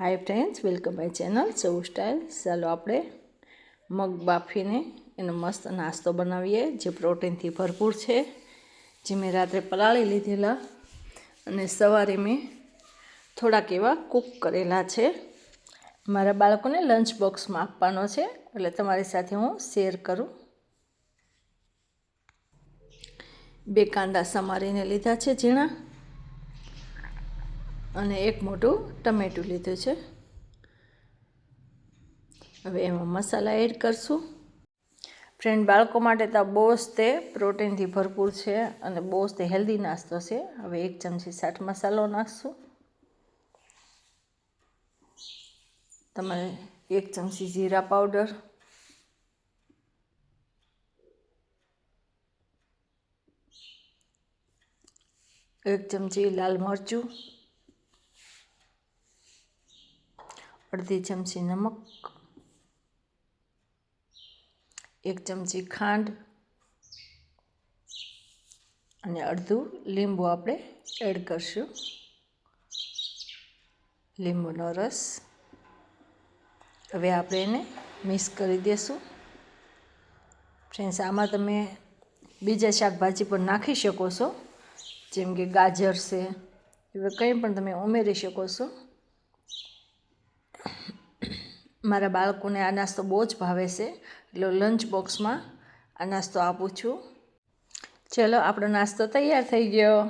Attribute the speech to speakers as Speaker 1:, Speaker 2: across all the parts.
Speaker 1: Hi friends welcome my channel સૌ style ચાલો આપણે મગ બાફીને એનો મસ્ત નાસ્તો બનાવીએ, જે પ્રોટીનથી ભરપૂર છે, જે મેં રાત્રે પલાળી લીધેલા. અને સવારે મેં થોડાક એવા કૂક કરેલા છે. મારા બાળકોને લંચ બોક્સમાં આપવાનો છે, એટલે તમારી સાથે હું શેર કરું. બે કાંદા સમારીને લીધા છે ઝીણા. અને એક મોટું ટમેટું લીધું છે. હવે એમાં મસાલા એડ કરશું. ફ્રેન્ડ, બાળકો માટે તો બહુ જ તે પ્રોટીનથી ભરપૂર છે અને બહુ જ તે હેલ્ધી નાસ્તો છે. હવે એક ચમચી સાઠ મસાલો નાખશું. તમારે એક ચમચી જીરા પાવડર. એક ચમચી લાલ મરચું. અડધી ચમચી નમક, એક ચમચી ખાંડ અને અડધું લીંબુ આપણે એડ કરશું. લીંબુનો રસ હવે આપણે એને મિક્સ કરી દઈશું ફ્રેન્ડ્સ, આમાં તમે બીજા શાકભાજી પણ નાખી શકો છો. જેમ કે ગાજર છે, એવા કંઈ પણ તમે ઉમેરી શકો છો. મારા બાળકોને આ નાસ્તો બહુ જ ભાવે છે. એટલે લંચ બોક્સમાં આ નાસ્તો આપું છું. ચલો, આપણો નાસ્તો તૈયાર થઈ ગયો.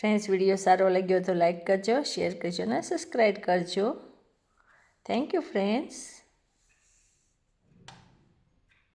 Speaker 1: ફ્રેન્ડ્સ વીડિયો સારો લાગ્યો તો લાઈક કરજો શેર કરજો અને સબસ્ક્રાઈબ કરજો. Thank you friends